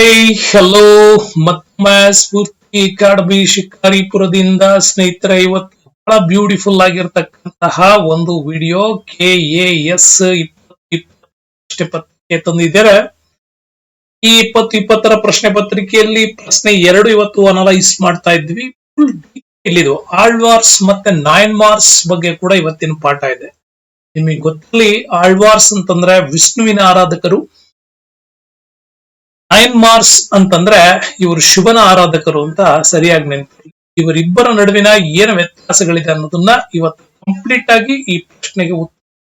Hi hello ಮತ್ತೊಮ್ಮೆ ಸ್ಫೂರ್ತಿ academy ಶಿಕಾರಿಪುರದಿಂದ ಸ್ನೇಹಿತರೆ, ಇವತ್ತು ಬಹಳ ಬ್ಯೂಟಿಫುಲ್ ಆಗಿರ್ತಕ್ಕಂತಹ ಒಂದು ವಿಡಿಯೋ ಕೆ ಎ ಎಸ್ ಪತ್ರಿಕೆ ತಂದಿದ್ದಾರೆ ಈ ಇಪ್ಪತ್ತು ಇಪ್ಪತ್ತರ ಪ್ರಶ್ನೆ ಪತ್ರಿಕೆಯಲ್ಲಿ ಪ್ರಶ್ನೆ ಎರಡು ಇವತ್ತು ಅನಲೈಸ್ ಮಾಡ್ತಾ ಇದ್ವಿ. ಫುಲ್ ಇಲ್ಲಿದು ಆಳ್ವಾರ್ಸ್ ಮತ್ತೆ ನೈನ್ ಮಾರ್ಸ್ ಬಗ್ಗೆ ಕೂಡ ಇವತ್ತಿನ ಪಾಠ ಇದೆ. ನಿಮಗೆ ಗೊತ್ತಲ್ಲಿ ಆಳ್ವಾರ್ಸ್ ಅಂತಂದ್ರೆ ವಿಷ್ಣುವಿನ ಆರಾಧಕರು. ನೈನ್ ಮಾರ್ಸ್ ಅಂತಂದ್ರೆ ಇವರು ಶುಭನ ಆರಾಧಕರು ಅಂತ ಸರಿಯಾಗಿ ನೆನಪು ಇವರಿಬ್ಬರ ನಡುವಿನ ಏನು ವ್ಯತ್ಯಾಸಗಳಿದೆ ಅನ್ನೋದನ್ನ ಇವತ್ತು ಕಂಪ್ಲೀಟ್ ಆಗಿ ಈ ಪ್ರಶ್ನೆಗೆ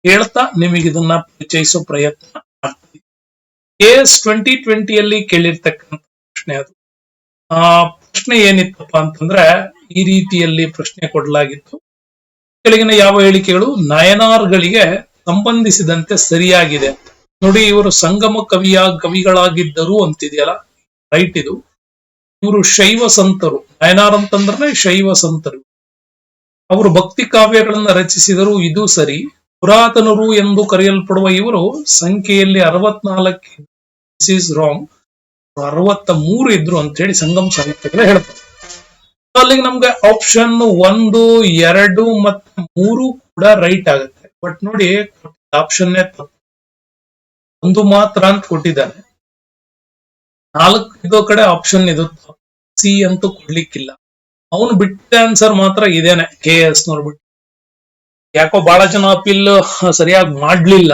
ಹೇಳ್ತಾ ನಿಮಗೆ ಇದನ್ನ ಪರಿಚಯಿಸೋ ಪ್ರಯತ್ನ ಮಾಡ್ತೀವಿ ಎಸ್ ಟ್ವೆಂಟಿ ಟ್ವೆಂಟಿಯಲ್ಲಿ ಕೇಳಿರ್ತಕ್ಕಂಥ ಪ್ರಶ್ನೆ ಅದು. ಆ ಪ್ರಶ್ನೆ ಏನಿತ್ತಪ್ಪ ಅಂತಂದ್ರೆ ಈ ರೀತಿಯಲ್ಲಿ ಪ್ರಶ್ನೆ ಕೊಡಲಾಗಿತ್ತು. ಕೆಳಗಿನ ಯಾವ ಹೇಳಿಕೆಗಳು ನಯನಾರ್ಗಳಿಗೆ ಸಂಬಂಧಿಸಿದಂತೆ ಸರಿಯಾಗಿದೆ ಅಂತ. ನೋಡಿ, ಇವರು ಸಂಗಮ ಕವಿಯ ಕವಿಗಳಾಗಿದ್ದರು ಅಂತಿದೆಯಲ್ಲ? ರೈಟ್ ಇದು. ಇವರು ಶೈವ ಸಂತರು. ನಯನಾರ್ ಅಂತಂದ್ರೆ ಶೈವ ಸಂತರು. ಅವರು ಭಕ್ತಿ ಕಾವ್ಯಗಳನ್ನ ರಚಿಸಿದರು ಇದು ಸರಿ. ಪುರಾತನರು ಎಂದು ಕರೆಯಲ್ಪಡುವ ಇವರು ಸಂಖ್ಯೆಯಲ್ಲಿ ಅರವತ್ನಾಲ್ಕು ಇಸ್ ರಾಂಗ್ ಅರವತ್ತ ಮೂರು ಇದ್ರು ಅಂತ ಹೇಳಿ ಸಂಗಮ ಸಾಹಿತ್ಯಗಳು ಹೇಳ್ತಾರೆ. ಅಲ್ಲಿಗೆ ನಮ್ಗೆ ಆಪ್ಷನ್ ಒಂದು, ಎರಡು, ಮತ್ತು ಮೂರು ಕೂಡ ರೈಟ್ ಆಗುತ್ತೆ. ಬಟ್ ನೋಡಿ ಆಪ್ಷನ್ನೇ ತಪ್ಪು. ಒಂದು ಮಾತ್ರ ಅಂತ ಕೊಟ್ಟಿದ್ದಾನೆ. ನಾಲ್ಕು ಇದೋ ಕಡೆ ಆಪ್ಷನ್ ಇದು. ಸಿ ಅಂತೂ ಕೊಡ್ಲಿಕ್ಕಿಲ್ಲ. ಅವನು ಬಿಟ್ಟ ಆನ್ಸರ್ ಮಾತ್ರ ಇದೇನೆ ಕೆ ಎಸ್ ನೋಡ್ಬಿಟ್ಟು. ಬಿಟ್ಟು ಯಾಕೋ ಬಹಳ ಜನ ಅಪೀಲ್ ಸರಿಯಾಗಿ ಮಾಡ್ಲಿಲ್ಲ.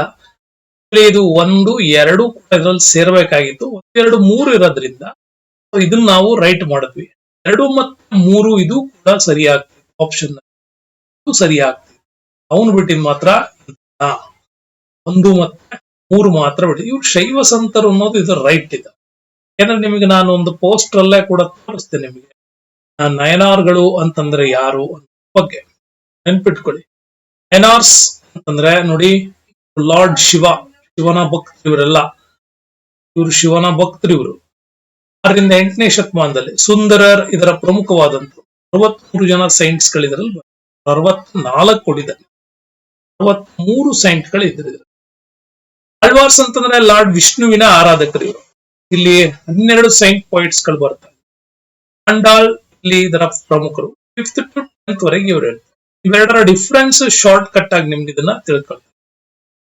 ಇದು ಒಂದು, ಎರಡು ಇದ್ರಲ್ಲಿ ಸೇರ್ಬೇಕಾಗಿತ್ತು. ಒಂದೆರಡು, ಮೂರು ಇರೋದ್ರಿಂದ ಇದನ್ನ ನಾವು ರೈಟ್ ಮಾಡಿದ್ವಿ. ಎರಡು ಮತ್ತೆ ಮೂರು, ಇದು ಕೂಡ ಸರಿಯಾಗ್ತದೆ ಆಪ್ಷನ್ ಸರಿಯಾಗ್ತದೆ ಅವನು ಬಿಟ್ಟಿದ್ ಮಾತ್ರ. ಒಂದು ಮತ್ತೆ ಮೂರು ಮಾತ್ರ ಬಿಡಿ. ಇವ್ರು ಶೈವ ಸಂತರು ಅನ್ನೋದು ಇದು ರೈಟ್ ಇದೆ. ಯಾಕಂದ್ರೆ ನಿಮಗೆ ನಾನು ಒಂದು ಪೋಸ್ಟರ್ ಅಲ್ಲೇ ಕೂಡ ತೋರಿಸ್ತೇನೆ ನಿಮಗೆ. ನಯನಾರ್ಗಳು ಅಂತಂದ್ರೆ ಯಾರು ಬಗ್ಗೆ. ನೆನ್ಪಿಟ್ಕೊಳ್ಳಿ. ನಯನಾರ್ಸ್ ಅಂತಂದ್ರೆ ನೋಡಿ, ಲಾರ್ಡ್ ಶಿವ. ಶಿವನ ಭಕ್ತ ಇವರೆಲ್ಲ. ಇವರು ಶಿವನ ಭಕ್ತರು ಇವರು. ಆರರಿಂದ ಎಂಟನೇ ಶತಮಾನದಲ್ಲಿ ಸುಂದರರ್ ಇದರ ಪ್ರಮುಖವಾದಂತ ಅರವತ್ಮೂರು ಜನ ಸೈಂಟ್ಸ್ ಗಳಿದ್ರಲ್ಲಿ ಅರವತ್ನಾಲ್ಕು ಕೊಡಿದ್ದಾರೆ. ಅರವತ್ಮೂರು ಸೈಂಟ್ಗಳು ಇದ್ದಾರೆ ಅಳ್ವಾರ್ಸ್ ಅಂತಂದ್ರೆ ಲಾರ್ಡ್ ವಿಷ್ಣುವಿನ ಆರಾಧಕರು ಇವರು. ಇಲ್ಲಿ ಹನ್ನೆರಡು ಸೈಂಟ್ ಪಾಯಿಂಟ್ಸ್ಗಳು ಬರ್ತಾರೆ ಅಂಡಾಲ್ ಇಲ್ಲಿ ಇದರ ಪ್ರಮುಖರು. ಫಿಫ್ತ್ ಟು ಟೆಂತ್ ವರೆಗೆ ಇವರು ಹೇಳ್ತಾರೆ ಇವೆರಡರ ಡಿಫ್ರೆನ್ಸ್ ಶಾರ್ಟ್ ಕಟ್ ಆಗಿ ನಿಮ್ಗೆ ಇದನ್ನ ತಿಳ್ಕೊಳ್ತಾರೆ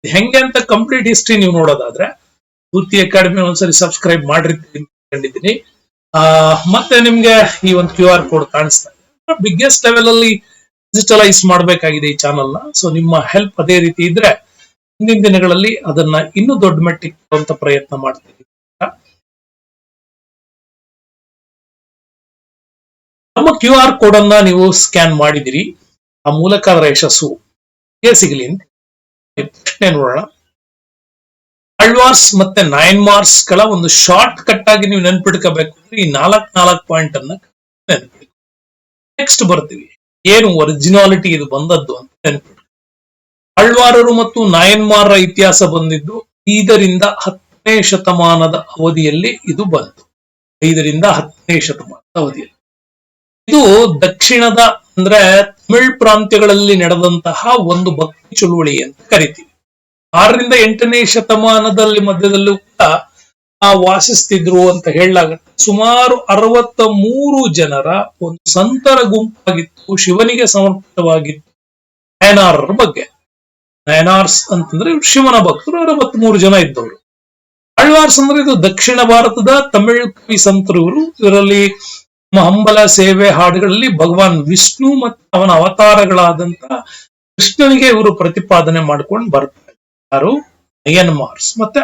ಹೆಂಗೆ ಅಂತ ಕಂಪ್ಲೀಟ್ ಹಿಸ್ಟ್ರಿ ನೀವು ನೋಡೋದಾದ್ರೆ, ಪೂರ್ತಿ ಅಕಾಡೆಮಿ ಒಂದ್ಸರಿ ಸಬ್ಸ್ಕ್ರೈಬ್ ಮಾಡಿರ್ತೀನಿ ಕಂಡಿದ್ದೀನಿ ಆ, ಮತ್ತೆ ನಿಮ್ಗೆ ಈ ಒಂದು ಕ್ಯೂ ಆರ್ ಕೋಡ್ ಕಾಣಿಸ್ತಾ ಇದೆ. ಬಿಗ್ಗೆಸ್ಟ್ ಲೆವೆಲ್ ಅಲ್ಲಿ ಡಿಜಿಟಲೈಸ್ ಮಾಡಬೇಕಾಗಿದೆ ಈ ಚಾನಲ್ನ. ಸೊ ನಿಮ್ಮ ಹೆಲ್ಪ್ ಅದೇ ರೀತಿ ಇದ್ರೆ ಮುಂದಿನ ದಿನಗಳಲ್ಲಿ ಅದನ್ನ ಇನ್ನೂ ದೊಡ್ಡ ಮಟ್ಟಿಗೆ ತರುವಂತ ಪ್ರಯತ್ನ ಮಾಡ್ತೀವಿ ನಮ್ಮ ಕ್ಯೂ ಆರ್ ಕೋಡ್ ಅನ್ನ ನೀವು ಸ್ಕ್ಯಾನ್ ಮಾಡಿದಿರಿ. ಆ ಮೂಲಕ ಅದರ ಯಶಸ್ಸು ಸಿಗಲಿ ಅಂತ. ಪ್ರಶ್ನೆ ನೋಡೋಣ. ಅಳ್ವಾರ್ಸ್ ಮತ್ತೆ ನೈನ್ ಮಾರ್ಕ್ಸ್ಗಳ ಒಂದು ಶಾರ್ಟ್ ಕಟ್ ಆಗಿ ನೀವು ನೆನ್ಪಿಡ್ಕೋಬೇಕು ಅಂದ್ರೆ ಈ ನಾಲ್ಕ್ ನಾಲ್ಕ್ ಪಾಯಿಂಟ್ ಅನ್ನ ನೆನ್ಪಿಡ್ಕೊ ನೆಕ್ಸ್ಟ್ ಬರ್ತೀವಿ. ಏನು ಒರಿಜಿನಾಲಿಟಿ ಇದು ಬಂದದ್ದು ಅಂತ. ಅಳ್ವಾರರು ಮತ್ತು ನಾಯನ್ಮಾರರ ಇತಿಹಾಸ ಬಂದಿದ್ದು ಐದರಿಂದ ಹತ್ತನೇ ಶತಮಾನದ ಅವಧಿಯಲ್ಲಿ ಇದು ಬಂತು. ಐದರಿಂದ ಹತ್ತನೇ ಶತಮಾನದ ಅವಧಿಯಲ್ಲಿ. ಇದು ದಕ್ಷಿಣದ ಅಂದ್ರೆ ತಮಿಳ್ ಪ್ರಾಂತ್ಯಗಳಲ್ಲಿ ನಡೆದಂತಹ ಒಂದು ಭಕ್ತಿ ಚಳುವಳಿ ಅಂತ ಕರಿತೀವಿ. ಆರರಿಂದ ಎಂಟನೇ ಶತಮಾನದಲ್ಲಿ ಮಧ್ಯದಲ್ಲೂ ಕೂಡ ವಾಸಿಸ್ತಿದ್ರು ಅಂತ ಹೇಳಲಾಗುತ್ತೆ. ಸುಮಾರು ಅರವತ್ತ ಮೂರು ಜನರ ಒಂದು ಸಂತರ ಗುಂಪಾಗಿತ್ತು, ಶಿವನಿಗೆ ಸಮರ್ಪಿತವಾಗಿತ್ತು, ನಯನಾರರ ಬಗ್ಗೆ. ನಯನಾರ್ಸ್ ಅಂತಂದ್ರೆ ಶಿವನ ಭಕ್ತರು, ಅರವತ್ಮೂರು ಜನ ಇದ್ದವರು. ಅಳ್ವಾರ್ಸ್ ಅಂದ್ರೆ ಇದು ದಕ್ಷಿಣ ಭಾರತದ ತಮಿಳ್ ಕವಿ ಸಂತರು ಇದರಲ್ಲಿ ಹಂಬಲ ಸೇವೆ ಹಾಡುಗಳಲ್ಲಿ ಭಗವಾನ್ ವಿಷ್ಣು ಮತ್ತು ಅವನ ಅವತಾರಗಳಾದಂತ ಕೃಷ್ಣನಿಗೆ ಇವರು ಪ್ರತಿಪಾದನೆ ಮಾಡ್ಕೊಂಡು ಬರ್ತಾರೆ. ಯಾರು? ನಯನ್ ಮಾರ್ಸ್ ಮತ್ತೆ.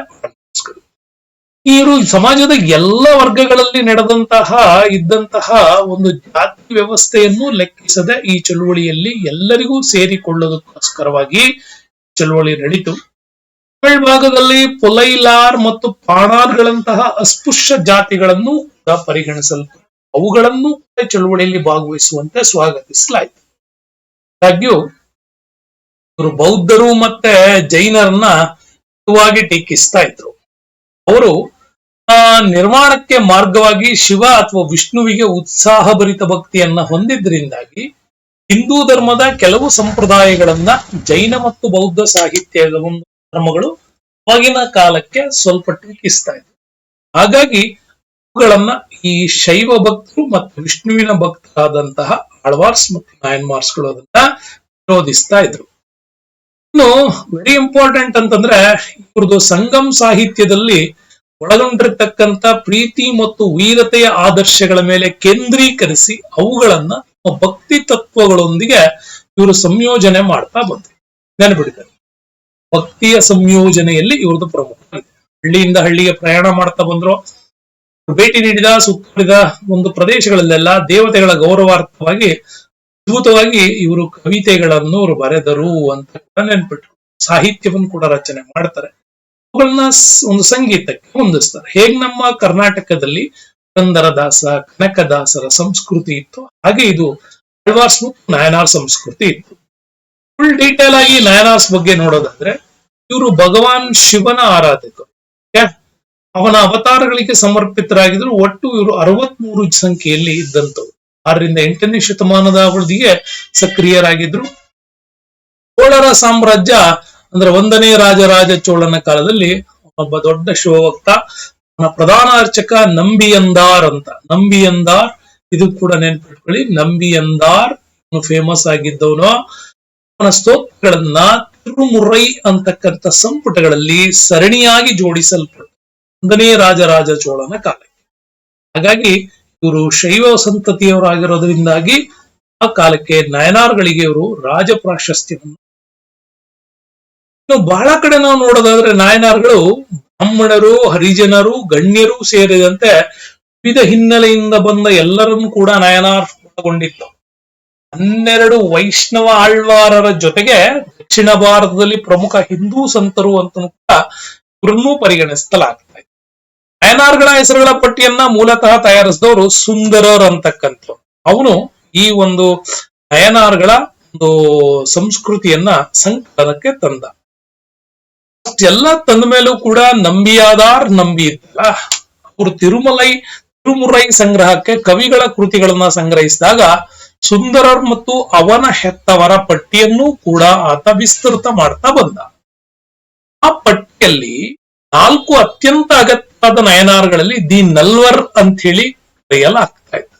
ಇವರು ಸಮಾಜದ ಎಲ್ಲ ವರ್ಗಗಳಲ್ಲಿ ನಡೆದಂತಹ, ಇದ್ದಂತಹ ಒಂದು ಜಾತಿ ವ್ಯವಸ್ಥೆಯನ್ನು ಲೆಕ್ಕಿಸದೆ ಈ ಚಳುವಳಿಯಲ್ಲಿ ಎಲ್ಲರಿಗೂ ಸೇರಿಕೊಳ್ಳೋದಕ್ಕೋಸ್ಕರವಾಗಿ ಚಳುವಳಿ ತಮಿಳ್ ಭಾಗದಲ್ಲಿ ಪೊಲೈಲಾರ್ ಮತ್ತು ಪಾಣಾರ್ಗಳಂತಹ ಅಸ್ಪೃಶ್ಯ ಜಾತಿಗಳನ್ನು ಕೂಡ ಪರಿಗಣಿಸಲ್ಪಟ್ಟು ಅವುಗಳನ್ನು ಚಳವಳಿಯಲ್ಲಿ ಭಾಗವಹಿಸುವಂತೆ ಸ್ವಾಗತಿಸಲಾಯಿತು. ಆದಾಗ್ಯೂ, ಇವರು ಬೌದ್ಧರು ಮತ್ತೆ ಜೈನರನ್ನ ವಾಗಿ ಟೀಕಿಸ್ತಾ ಇದ್ರು. ಅವರು ನಿರ್ಮಾಣಕ್ಕೆ ಮಾರ್ಗವಾಗಿ ಶಿವ ಅಥವಾ ವಿಷ್ಣುವಿಗೆ ಉತ್ಸಾಹಭರಿತ ಭಕ್ತಿಯನ್ನ ಹೊಂದಿದ್ರಿಂದಾಗಿ ಹಿಂದೂ ಧರ್ಮದ ಕೆಲವು ಸಂಪ್ರದಾಯಗಳನ್ನ ಜೈನ ಮತ್ತು ಬೌದ್ಧ ಸಾಹಿತ್ಯದ ಒಂದು ಧರ್ಮಗಳು ಅವಾಗಿನ ಕಾಲಕ್ಕೆ ಸ್ವಲ್ಪ ಟೀಕಿಸ್ತಾ ಹಾಗಾಗಿ ಅವುಗಳನ್ನ ಈ ಶೈವ ಭಕ್ತರು ಮತ್ತು ವಿಷ್ಣುವಿನ ಭಕ್ತರಾದಂತಹ ಆಳ್ವಾರ್ಸ್ ಮತ್ತು ನಾಯನ್ಮಾರ್ಸ್ಗಳು ಅದನ್ನ ವಿರೋಧಿಸ್ತಾ ಇದ್ರು. ಇನ್ನು ವೆರಿ ಇಂಪಾರ್ಟೆಂಟ್ ಅಂತಂದ್ರೆ ಇವ್ರದ್ದು ಸಂಗಮ್ ಸಾಹಿತ್ಯದಲ್ಲಿ ಒಳಗೊಂಡಿರ್ತಕ್ಕಂಥ ಪ್ರೀತಿ ಮತ್ತು ವೀರತೆಯ ಆದರ್ಶಗಳ ಮೇಲೆ ಕೇಂದ್ರೀಕರಿಸಿ ಅವುಗಳನ್ನ ಭಕ್ತಿ ತತ್ವಗಳೊಂದಿಗೆ ಇವರು ಸಂಯೋಜನೆ ಮಾಡ್ತಾ ಬಂದ್ರು. ನೆನಪಿಡಿದ್ದಾರೆ ಭಕ್ತಿಯ ಸಂಯೋಜನೆಯಲ್ಲಿ ಇವ್ರದ್ದು ಪ್ರಮುಖ ಹಳ್ಳಿಯಿಂದ ಹಳ್ಳಿಗೆ ಪ್ರಯಾಣ ಮಾಡ್ತಾ ಬಂದ್ರು. ಭೇಟಿ ನೀಡಿದ ಸುತ್ತಲಿದ ಒಂದು ಪ್ರದೇಶಗಳಲ್ಲೆಲ್ಲ ದೇವತೆಗಳ ಗೌರವಾರ್ಥವಾಗಿ ಅದ್ಭುತವಾಗಿ ಇವರು ಕವಿತೆಗಳನ್ನು ಅವರು ಬರೆದರು ಅಂತ ಕೂಡ ಸಾಹಿತ್ಯವನ್ನು ಕೂಡ ರಚನೆ ಮಾಡ್ತಾರೆ. ಅವುಗಳನ್ನ ಒಂದು ಸಂಗೀತಕ್ಕೆ ಹೊಂದಿಸ್ತಾರೆ. ಹೇಗ್ ನಮ್ಮ ಕರ್ನಾಟಕದಲ್ಲಿ ಪುರಂದರದಾಸ ಕನಕದಾಸರ ಸಂಸ್ಕೃತಿ ಇತ್ತು. ಹಾಗೆ ಇದು ಆಳ್ವಾರ್ಸ್ ಮತ್ತು ನಾಯನಾರ್ ಸಂಸ್ಕೃತಿ ಇತ್ತು. ಫುಲ್ ಡೀಟೇಲ್ ಆಗಿ ನಾಯನಾರ್ಸ್ ಬಗ್ಗೆ ನೋಡೋದಾದ್ರೆ, ಇವರು ಭಗವಾನ್ ಶಿವನ ಆರಾಧಕರು? ಅವನ ಅವತಾರಗಳಿಗೆ ಸಮರ್ಪಿತರಾಗಿದ್ರು ಒಟ್ಟು ಇವರು ಅರವತ್ಮೂರು ಸಂಖ್ಯೆಯಲ್ಲಿ ಇದ್ದಂಥವ್ರು. ಆರರಿಂದ ಎಂಟನೇ ಶತಮಾನದ ಅವಧಿಗೆ ಸಕ್ರಿಯರಾಗಿದ್ರು. ಚೋಳರ ಸಾಮ್ರಾಜ್ಯ, ಅಂದ್ರೆ ಒಂದನೇ ರಾಜರಾಜ ಚೋಳನ ಕಾಲದಲ್ಲಿ, ಒಬ್ಬ ದೊಡ್ಡ ಶಿವಭಕ್ತ ಪ್ರಧಾನ ಅರ್ಚಕ ನಂಬಿಯಂದಾರ್ ಅಂತ. ನಂಬಿಯಂದಾರ್ ಇದು ಕೂಡ ನೆನ್ಪಿಟ್ಕೊಳ್ಳಿ. ನಂಬಿಯಂದಾರ್ ಫೇಮಸ್ ಆಗಿದ್ದವನು ಅವನ ಸ್ತೋತ್ರಗಳನ್ನ ತಿರುಮುರೈ ಅಂತಕ್ಕಂಥ ಸಂಪುಟಗಳಲ್ಲಿ ಸರಣಿಯಾಗಿ ಜೋಡಿಸಲ್ಪಟ್ಟ ಒಂದನೇ ರಾಜರಾಜ ಚೋಳನ ಕಾಲಕ್ಕೆ. ಹಾಗಾಗಿ ಇವರು ಶೈವ ಸಂತತಿಯವರಾಗಿರೋದ್ರಿಂದಾಗಿ ಆ ಕಾಲಕ್ಕೆ ನಯನಾರ್ಗಳಿಗೆ ಇವರು ರಾಜ ಪ್ರಾಶಸ್ತ್ಯವನ್ನು ಬಹಳ ಕಡೆ ನಾವು ನೋಡೋದಾದ್ರೆ ನಾಯನಾರ್ಗಳು ಬ್ರಾಹ್ಮಣರು, ಹರಿಜನರು, ಗಣ್ಯರು ಸೇರಿದಂತೆ ವಿವಿಧ ಹಿನ್ನೆಲೆಯಿಂದ ಬಂದ ಎಲ್ಲರನ್ನು ಕೂಡ ನಯನಾರ್ಥಗೊಂಡಿತ್ತು ಹನ್ನೆರಡು ವೈಷ್ಣವ ಆಳ್ವಾರರ ಜೊತೆಗೆ ದಕ್ಷಿಣ ಭಾರತದಲ್ಲಿ ಪ್ರಮುಖ ಹಿಂದೂ ಸಂತರು ಅಂತ ಕೂಡ ಇವರನ್ನೂ ಪರಿಗಣಿಸಲಾಗ್ತಾ ಇದೆ ನಯನಾರ್ಗಳ ಹೆಸರುಗಳ ಪಟ್ಟಿಯನ್ನ ಮೂಲತಃ ತಯಾರಿಸಿದವರು ಸುಂದರರ್ ಅಂತಕ್ಕಂಥ ಅವನು ಈ ಒಂದು ನಯನಾರ್ಗಳ ಒಂದು ಸಂಸ್ಕೃತಿಯನ್ನ ಸಂಕಲನಕ್ಕೆ ತಂದ. ಎಲ್ಲ ತಂದ ಮೇಲೂ ಕೂಡ ನಂಬಿಯಾದಾರ್ ನಂಬಿ ಇದ್ದಲ್ಲ ಅವರು ತಿರುಮಲೈ, ತಿರುಮುರೈ ಸಂಗ್ರಹಕ್ಕೆ ಕವಿಗಳ ಕೃತಿಗಳನ್ನ ಸಂಗ್ರಹಿಸಿದಾಗ ಸುಂದರರ್ ಮತ್ತು ಅವನ ಹೆತ್ತವರ ಪಟ್ಟಿಯನ್ನು ಕೂಡ ಆತ ವಿಸ್ತೃತ ಮಾಡ್ತಾ ಬಂದ. ಆ ಪಟ್ಟಿಯಲ್ಲಿ ನಾಲ್ಕು ಅತ್ಯಂತ ಅಗತ್ಯವಾದ ನಯನಾರ್ಗಳಲ್ಲಿ ದಿ ನಲ್ವರ್ ಅಂತ ಹೇಳಿ ಕರೆಯಲಾಗ್ತಾ ಇತ್ತು.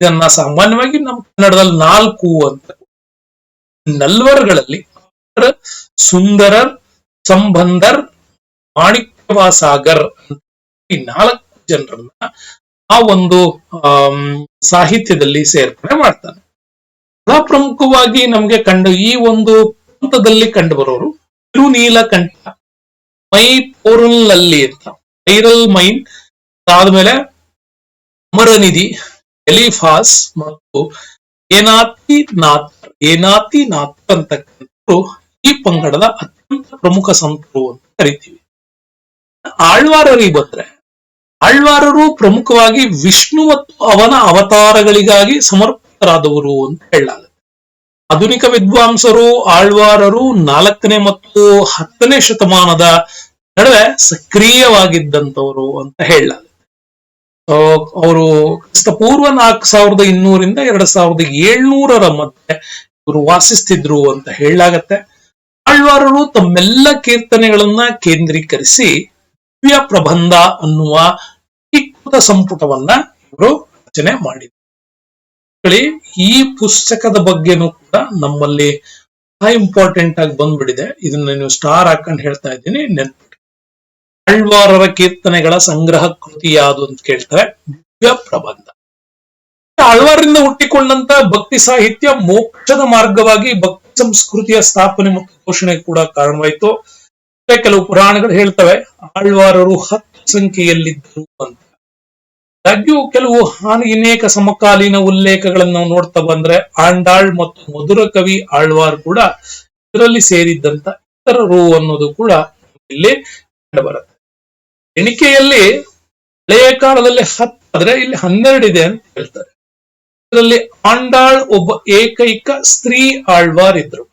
ಇದನ್ನ ಸಾಮಾನ್ಯವಾಗಿ ನಮ್ಮ ಕನ್ನಡದಲ್ಲಿ ನಾಲ್ಕು ಅಂತ. ನಲ್ವರ್ಗಳಲ್ಲಿ ಸುಂದರರ್ ಸಂಬಂಧರ್ ಮಾಣಿಕ್ಯವಾಸಾಗರ್ ಈ ನಾಲ್ಕು ಜನರನ್ನ ಆ ಒಂದು ಸಾಹಿತ್ಯದಲ್ಲಿ ಸೇರ್ಪಡೆ ಮಾಡ್ತಾನೆ ಬಹಳ ಪ್ರಮುಖವಾಗಿ ನಮ್ಗೆ ಕಂಡು, ಈ ಒಂದು ಹಂತದಲ್ಲಿ ಕಂಡು ಬರೋರು ತಿರುನೀಲಕಂಠ ಮೈ ಪೋರುಲ್ನಲ್ಲಿ ಅಂತ. ವೈರಲ್ ಮೈನ್ ಅದಾದ್ಮೇಲೆ ಅಮರನಿಧಿ, ಎಲಿಫಾಸ್ ಮತ್ತು ಏನಾತಿ ನಾಥ್ ಏನಾತಿ ನಾಥ್ ಅಂತಕ್ಕಂಥವ್ರು ಈ ಪಂಗಡದ ಅತ್ಯಂತ ಪ್ರಮುಖ ಸಂತರು ಅಂತ ಕರಿತೀವಿ. ಆಳ್ವಾರರಿಗೆ ಬಂದ್ರೆ, ಆಳ್ವಾರರು ಪ್ರಮುಖವಾಗಿ ವಿಷ್ಣು ಮತ್ತು ಅವನ ಅವತಾರಗಳಿಗಾಗಿ ಸಮರ್ಪಿತರಾದವರು ಅಂತ ಹೇಳಲಾಗುತ್ತೆ. ಆಧುನಿಕ ವಿದ್ವಾಂಸರು, ಆಳ್ವಾರರು ನಾಲ್ಕನೇ ಮತ್ತು ಹತ್ತನೇ ಶತಮಾನದ ನಡುವೆ ಸಕ್ರಿಯವಾಗಿದ್ದಂಥವರು ಅಂತ ಹೇಳಲಾಗುತ್ತೆ. ಅವರು ಪೂರ್ವ ನಾಲ್ಕು ಸಾವಿರದ ಇನ್ನೂರಿಂದ ಎರಡ್ ಸಾವಿರದ ಏಳ್ನೂರರ ಮಧ್ಯೆ ಇವರು ವಾಸಿಸ್ತಿದ್ರು ಅಂತ ಹೇಳಲಾಗತ್ತೆ. ಆಳ್ವಾರರು ತಮ್ಮೆಲ್ಲ ಕೀರ್ತನೆಗಳನ್ನ ಕೇಂದ್ರೀಕರಿಸಿ ದಿವ್ಯ ಪ್ರಬಂಧ ಅನ್ನುವ ಏಕೀಕೃತ ಸಂಪುಟವನ್ನ ಇವರು ರಚನೆ ಮಾಡಿದ್ರು. ಈ ಪುಸ್ತಕದ ಬಗ್ಗೆನೂ ಕೂಡ ನಮ್ಮಲ್ಲಿ ಇಂಪಾರ್ಟೆಂಟ್ ಆಗಿ ಬಂದ್ಬಿಟ್ಟಿದೆ. ಇದನ್ನ ನೀವು ಸ್ಟಾರ್ ಹಾಕೊಂಡು ಹೇಳ್ತಾ ಇದ್ದೀನಿ ನೆನ್ಪಿಟ್ಟು ಆಳ್ವಾರರ ಕೀರ್ತನೆಗಳ ಸಂಗ್ರಹ ಕೃತಿ ಯಾವುದು ಅಂತ ಕೇಳ್ತಾರೆ ದಿವ್ಯ ಪ್ರಬಂಧ. ಆಳ್ವಾರರಿಂದ ಹುಟ್ಟಿಕೊಂಡಂತ ಭಕ್ತಿ ಸಾಹಿತ್ಯ ಮೋಕ್ಷದ ಮಾರ್ಗವಾಗಿ ಭಕ್ತಿ ಸಂಸ್ಕೃತಿಯ ಸ್ಥಾಪನೆ ಮತ್ತು ಘೋಷಣೆ ಕೂಡ ಕಾರಣವಾಯಿತು. ಕೆಲವು ಪುರಾಣಗಳು ಹೇಳ್ತವೆ, ಆಳ್ವಾರರು ಹತ್ತು ಸಂಖ್ಯೆಯಲ್ಲಿದ್ದರು ಅಂತ. ಆದಾಗ್ಯೂ ಕೆಲವು ಅನೇಕ ಸಮಕಾಲೀನ ಉಲ್ಲೇಖಗಳನ್ನು ನಾವು ನೋಡ್ತಾ ಬಂದ್ರೆ ಆಂಡಾಳ್ ಮತ್ತು ಮಧುರ ಕವಿ ಆಳ್ವಾರ್ ಕೂಡ ಇದರಲ್ಲಿ ಸೇರಿದ್ದಂತ ಇತರರು ಅನ್ನೋದು ಕೂಡ ಇಲ್ಲಿ ಕಂಡುಬರುತ್ತೆ. ಎಣಿಕೆಯಲ್ಲಿ ಹಳೆಯ ಕಾಲದಲ್ಲಿ ಹತ್ತು ಆದ್ರೆ ಇಲ್ಲಿ ಹನ್ನೆರಡಿದೆ ಅಂತ ಹೇಳ್ತಾರೆ. ಇದರಲ್ಲಿ ಆಂಡಾಳ್ ಒಬ್ಬ ಏಕೈಕ ಸ್ತ್ರೀ ಆಳ್ವಾರ್ ಇದ್ರು.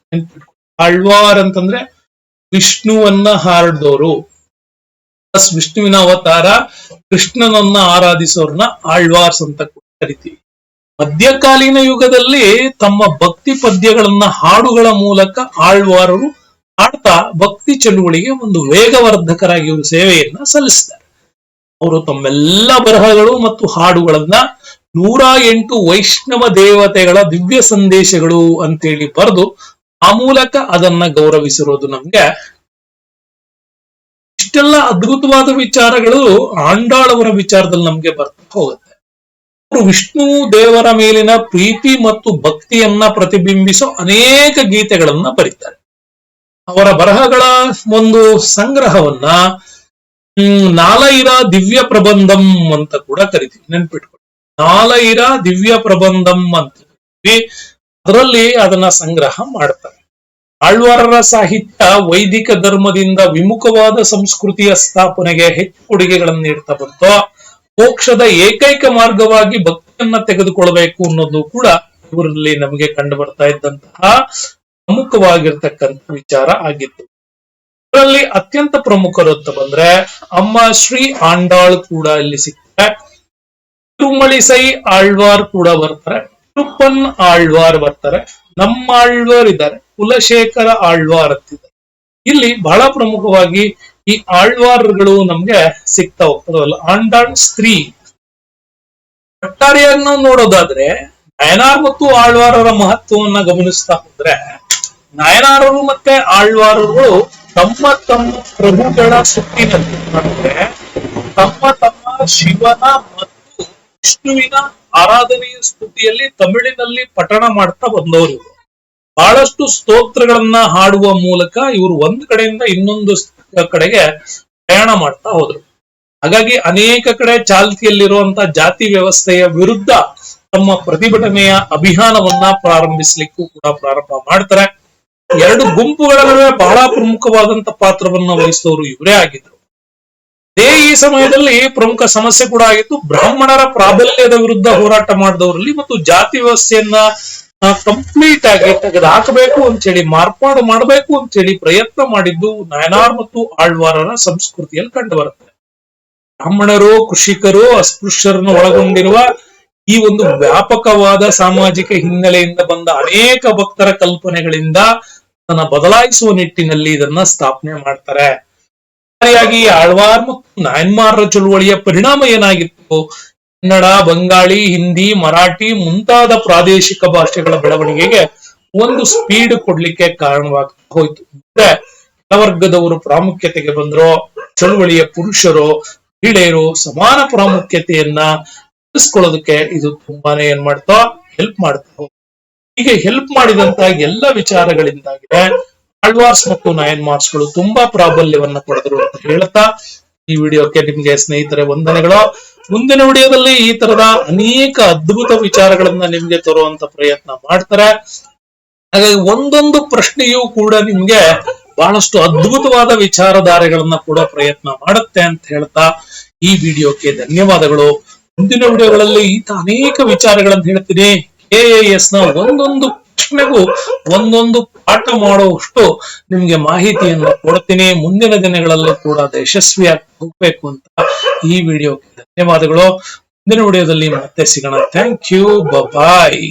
ಆಳ್ವಾರ್ ಅಂತಂದ್ರೆ ವಿಷ್ಣುವನ್ನ ಹಾರದವರು ಪ್ಲಸ್ ವಿಷ್ಣುವಿನ ಅವತಾರ ಕೃಷ್ಣನನ್ನ ಆರಾಧಿಸೋರ್ನ ಆಳ್ವಾರ್ಸ್ ಅಂತ ಕರಿತೀವಿ. ಮಧ್ಯಕಾಲೀನ ಯುಗದಲ್ಲಿ ತಮ್ಮ ಭಕ್ತಿ ಪದ್ಯಗಳನ್ನ ಹಾಡುಗಳ ಮೂಲಕ ಆಳ್ವಾರರು ಹಾಡ್ತಾ ಭಕ್ತಿ ಚಳುವಳಿಗೆ ಒಂದು ವೇಗವರ್ಧಕರಾಗಿ ಇವರು ಸೇವೆಯನ್ನ ಸಲ್ಲಿಸ್ತಾರೆ. ಅವರು ತಮ್ಮೆಲ್ಲ ಬರಹಗಳು ಮತ್ತು ಹಾಡುಗಳನ್ನ ನೂರ ಎಂಟು ವೈಷ್ಣವ ದೇವತೆಗಳ ದಿವ್ಯ ಸಂದೇಶಗಳು ಅಂತೇಳಿ ಬರೆದು ಆ ಮೂಲಕ ಅದನ್ನ ಗೌರವಿಸಿರೋದು ನಮ್ಗೆ. ಇಷ್ಟೆಲ್ಲ ಅದ್ಭುತವಾದ ವಿಚಾರಗಳು ಆಂಡಾಳವರ ವಿಚಾರದಲ್ಲಿ ನಮ್ಗೆ ಬರ್ತಾ ಹೋಗುತ್ತೆ. ಅವರು ವಿಷ್ಣು ದೇವರ ಮೇಲಿನ ಪ್ರೀತಿ ಮತ್ತು ಭಕ್ತಿಯನ್ನ ಪ್ರತಿಬಿಂಬಿಸೋ ಅನೇಕ ಗೀತೆಗಳನ್ನ ಬರೀತಾರೆ. ಅವರ ಬರಹಗಳ ಒಂದು ಸಂಗ್ರಹವನ್ನ, ಹ್ಮ್, ನಾಲೈರ ದಿವ್ಯ ಪ್ರಬಂಧಂ ಅಂತ ಕೂಡ ಕರಿತೀವಿ ನೆನ್ಪಿಟ್ಕೊಳ್ಳಿ ನಾಲೈರ ದಿವ್ಯ ಪ್ರಬಂಧಂ ಅಂತ. ಅದರಲ್ಲಿ ಅದನ್ನ ಸಂಗ್ರಹ ಮಾಡ್ತಾರೆ. ಆಳ್ವಾರರ ಸಾಹಿತ್ಯ ವೈದಿಕ ಧರ್ಮದಿಂದ ವಿಮುಖವಾದ ಸಂಸ್ಕೃತಿಯ ಸ್ಥಾಪನೆಗೆ ಹೆಚ್ಚು ಕೊಡುಗೆಗಳನ್ನು ನೀಡ್ತಾ ಬಂತು. ಮೋಕ್ಷದ ಏಕೈಕ ಮಾರ್ಗವಾಗಿ ಭಕ್ತಿಯನ್ನ ತೆಗೆದುಕೊಳ್ಬೇಕು ಅನ್ನೋದು ಕೂಡ ಇವರಲ್ಲಿ ನಮಗೆ ಕಂಡು ಬರ್ತಾ ಇದ್ದಂತಹ ಪ್ರಮುಖವಾಗಿರ್ತಕ್ಕಂಥ ವಿಚಾರ ಆಗಿತ್ತು. ಇದರಲ್ಲಿ ಅತ್ಯಂತ ಪ್ರಮುಖರು ಅಂತ ಬಂದ್ರೆ ಅಮ್ಮ ಶ್ರೀ ಆಂಡಾಳ್ ಕೂಡ ಇಲ್ಲಿ ಸಿಗ್ತಾರೆ. ತಿರುಮಳಿಸೈ ಆಳ್ವಾರ್ ಕೂಡ ಬರ್ತಾರೆ. ತುಪ್ಪನ್ ಆಳ್ವಾರ್ ಬರ್ತಾರೆ. ನಮ್ಮ ಆಳ್ವಾರ್ ಇದ್ದಾರೆ. ಕುಲಶೇಖರ ಆಳ್ವಾರ್ ಅಂತಿದ್ದಾರೆ. ಇಲ್ಲಿ ಬಹಳ ಪ್ರಮುಖವಾಗಿ ಈ ಆಳ್ವಾರ್ಗಳು ನಮ್ಗೆ ಸಿಗ್ತಾ ಹೋಗ್ತದಲ್ಲ ಆಂಡಾಳ್ ಸ್ತ್ರೀ. ಒಟ್ಟಾರೆಯನ್ನ ನೋಡೋದಾದ್ರೆ ನಯನಾರ್ ಮತ್ತು ಆಳ್ವಾರರ ಮಹತ್ವವನ್ನ ಗಮನಿಸ್ತಾ ಹೋದ್ರೆ ನಾಯನಾರರು ಮತ್ತೆ ಆಳ್ವಾರರು ತಮ್ಮ ತಮ್ಮ ಪ್ರಭುಗಳ ಸುತ್ತಿನಲ್ಲಿ. ಅಂದ್ರೆ ತಮ್ಮ ತಮ್ಮ ಶಿವನ ವಿಷ್ಣುವಿನ ಆರಾಧನೆಯ ಸ್ತುತಿಯಲ್ಲಿ ತಮಿಳಿನಲ್ಲಿ ಪಠಣ ಮಾಡ್ತಾ ಬಂದವರು. ಬಹಳಷ್ಟು ಸ್ತೋತ್ರಗಳನ್ನ ಹಾಡುವ ಮೂಲಕ ಇವರು ಒಂದ್ ಕಡೆಯಿಂದ ಇನ್ನೊಂದು ಕಡೆಗೆ ಪ್ರಯಾಣ ಮಾಡ್ತಾ ಹೋದ್ರು. ಹಾಗಾಗಿ ಅನೇಕ ಕಡೆ ಚಾಲ್ತಿಯಲ್ಲಿರುವಂತ ಜಾತಿ ವ್ಯವಸ್ಥೆಯ ವಿರುದ್ಧ ತಮ್ಮ ಪ್ರತಿಭಟನೆಯ ಅಭಿಯಾನವನ್ನ ಪ್ರಾರಂಭಿಸ್ಲಿಕ್ಕೂ ಕೂಡ ಪ್ರಾರಂಭ ಮಾಡ್ತಾರೆ. ಎರಡು ಗುಂಪುಗಳ ನಡುವೆ ಬಹಳ ಪ್ರಮುಖವಾದಂತ ಪಾತ್ರವನ್ನ ವಹಿಸಿದವರು ಇವರೇ ಆಗಿದ್ರು. ಅದೇ ಈ ಸಮಯದಲ್ಲಿ ಪ್ರಮುಖ ಸಮಸ್ಯೆ ಕೂಡ ಆಗಿತ್ತು. ಬ್ರಾಹ್ಮಣರ ಪ್ರಾಬಲ್ಯದ ವಿರುದ್ಧ ಹೋರಾಟ ಮಾಡಿದವರಲ್ಲಿ ಮತ್ತು ಜಾತಿ ವ್ಯವಸ್ಥೆಯನ್ನ ಕಂಪ್ಲೀಟ್ ಆಗಿ ತೆಗೆದು ಹಾಕಬೇಕು ಅಂತೇಳಿ ಮಾರ್ಪಾಡು ಮಾಡಬೇಕು ಅಂತೇಳಿ ಪ್ರಯತ್ನ ಮಾಡಿದ್ದು ನಯನಾರ್ ಮತ್ತು ಆಳ್ವಾರರ ಸಂಸ್ಕೃತಿಯಲ್ಲಿ ಕಂಡು ಬರುತ್ತೆ ಬ್ರಾಹ್ಮಣರು, ಕೃಷಿಕರು, ಅಸ್ಪೃಶ್ಯರನ್ನು ಒಳಗೊಂಡಿರುವ ಈ ಒಂದು ವ್ಯಾಪಕವಾದ ಸಾಮಾಜಿಕ ಹಿನ್ನೆಲೆಯಿಂದ ಬಂದ ಅನೇಕ ಭಕ್ತರ ಕಲ್ಪನೆಗಳಿಂದ ತನ್ನ ಬದಲಾಯಿಸುವ ನಿಟ್ಟಿನಲ್ಲಿ ಇದನ್ನ ಸ್ಥಾಪನೆ ಮಾಡ್ತಾರೆ. ಆಳ್ವಾರ್ ಮತ್ತು ನಾಯನ್ಮಾರರ ಚಳುವಳಿಯ ಪರಿಣಾಮ ಏನಾಗಿತ್ತು? ಕನ್ನಡ, ಬಂಗಾಳಿ, ಹಿಂದಿ, ಮರಾಠಿ ಮುಂತಾದ ಪ್ರಾದೇಶಿಕ ಭಾಷೆಗಳ ಬೆಳವಣಿಗೆಗೆ ಒಂದು ಸ್ಪೀಡ್ ಕೊಡ್ಲಿಕ್ಕೆ ಕಾರಣವಾಗ್ತಾ ಹೋಯ್ತು. ಕೆಳವರ್ಗದವರು ಪ್ರಾಮುಖ್ಯತೆಗೆ ಬಂದ್ರು, ಚಳುವಳಿಯ ಪುರುಷರು, ಮಹಿಳೆಯರು ಸಮಾನ ಪ್ರಾಮುಖ್ಯತೆಯನ್ನ ಉಳಿಸ್ಕೊಳ್ಳೋದಕ್ಕೆ ಇದು ತುಂಬಾನೇ ಏನ್ ಮಾಡ್ತಾ ಹೆಲ್ಪ್ ಮಾಡ್ತಾ. ಹೀಗೆ ಹೆಲ್ಪ್ ಮಾಡಿದಂತ ಎಲ್ಲ ವಿಚಾರಗಳಿಂದಾಗಿದೆ. ಆಳ್ವಾರ್ಸ್ ಮತ್ತು ನಯನ್ ಮಾರ್ಕ್ಸ್ಗಳು ತುಂಬಾ ಪ್ರಾಬಲ್ಯವನ್ನ ಪಡೆದರು ಅಂತ ಹೇಳ್ತಾ ಈ ವಿಡಿಯೋಕ್ಕೆ ನಿಮ್ಗೆ ಸ್ನೇಹಿತರೆ ವಂದನೆಗಳು. ಮುಂದಿನ ವಿಡಿಯೋದಲ್ಲಿ ಈ ತರದ ಅನೇಕ ಅದ್ಭುತ ವಿಚಾರಗಳನ್ನ ನಿಮ್ಗೆ ತರುವಂತ ಪ್ರಯತ್ನ ಮಾಡ್ತಾರೆ. ಹಾಗಾಗಿ ಒಂದೊಂದು ಪ್ರಶ್ನೆಯೂ ಕೂಡ ನಿಮ್ಗೆ ಬಹಳಷ್ಟು ಅದ್ಭುತವಾದ ವಿಚಾರಧಾರೆಗಳನ್ನ ಕೂಡ ಪ್ರಯತ್ನ ಮಾಡುತ್ತೆ ಅಂತ ಹೇಳ್ತಾ ಈ ವಿಡಿಯೋಕ್ಕೆ ಧನ್ಯವಾದಗಳು. ಮುಂದಿನ ವಿಡಿಯೋಗಳಲ್ಲಿ ಈತ ಅನೇಕ ವಿಚಾರಗಳನ್ನ ಹೇಳ್ತೀನಿ. ಎ ಎಸ್ನ ಒಂದೊಂದು ಪ್ರಶ್ನೆಗೂ ಒಂದೊಂದು ಪಾಠ ಮಾಡುವಷ್ಟು ನಿಮ್ಗೆ ಮಾಹಿತಿಯನ್ನು ಕೊಡ್ತೀನಿ. ಮುಂದಿನ ದಿನಗಳಲ್ಲೂ ಕೂಡ ಅದು ಯಶಸ್ವಿಯಾಗಿ ಹೋಗ್ಬೇಕು ಅಂತ ಈ ವಿಡಿಯೋಕ್ಕೆ ಧನ್ಯವಾದಗಳು. ಮುಂದಿನ ವಿಡಿಯೋದಲ್ಲಿ ಮತ್ತೆ ಸಿಗೋಣ. Thank you bye